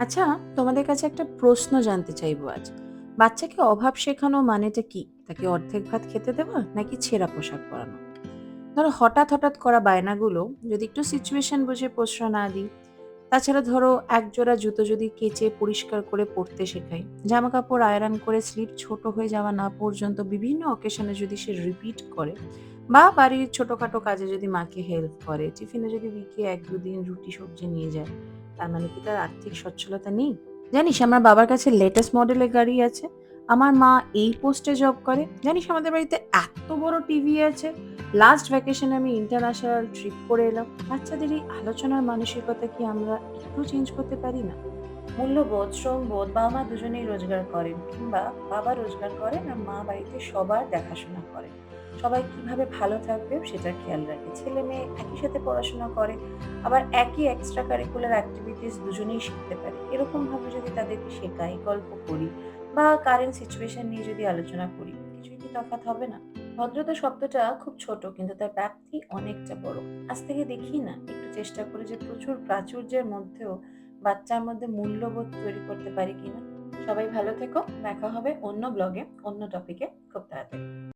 আচ্ছা তোমাদের কাছে একটা প্রশ্ন জানতে চাইব আজ। বাচ্চাকে অভাব শেখানো মানেটা কি? তাকে অর্ধেক ভাত খেতে দেওয়া নাকি ছেঁড়া পোশাক পরানো? ধরো হঠাৎ হঠাৎ করা বায়নাগুলো যদি একটু সিচুয়েশন বুঝে প্রশ্রয় না দিই। তাছাড়া ধরো এক জোড়া জুতো যদি কেচে পরিষ্কার করে পরতে শেখাই জামা কাপড় আয়রন করে স্লিপ ছোট হয়ে যাওয়া না পর্যন্ত বিভিন্ন অকেশনে যদি সে রিপিট করে। বা বাড়ির ছোটখাটো কাজে যদি মাকে হেল্প করে, টিফিনে যদি উইকে এক দুদিন রুটি সবজি নিয়ে যায়। তার মানে কি তার আর্থিক সচ্ছলতা নেই? জানিস, আমার বাবার কাছে লেটেস্ট মডেলের গাড়ি আছে। আমার মা এই পোস্টে জব করে। জানিস, আমাদের বাড়িতে এত বড় টিভি আছে। লাস্ট ভ্যাকেশনে আমি ইন্টারন্যাশনাল ট্রিপ করে এলাম। বাচ্চাদের এই আলোচনার মানসিকতা কি আমরা একটু চেঞ্জ করতে পারি না? মূল্যবোধ, শ্রমবোধ বাবা মা দুজনেই রোজগার করেন কিংবা বাবা রোজগার করেন আর মা বাড়িতে সবার দেখাশোনা করেন। সবাই কীভাবে ভালো থাকবে সেটা খেয়াল রাখে। ছেলে মেয়ে একই সাথে পড়াশোনা করে, আবার একই এক্সট্রা কারিকুলার অ্যাক্টিভিটিস দুজনেই শিখতে পারে। এরকম ভাবে যদি তাদেরকে শেখাই, গল্প করি বা কারেন্ট সিচুয়েশন নিয়ে যদি আলোচনা করি, কিছুই কি তফাৎ হবে না? ভদ্রতা শব্দটা খুব ছোট, কিন্তু তার ব্যাপ্তি অনেকটা বড়। আজ থেকে দেখি না, একটু চেষ্টা করে যে প্রচুর প্রাচুর্যের মধ্যেও বাচ্চার মধ্যে মূল্যবোধ তৈরি করতে পারি কিনা। সবাই ভালো থেকো। দেখা হবে অন্য ব্লগে অন্য টপিকে খুব তাড়াতাড়ি।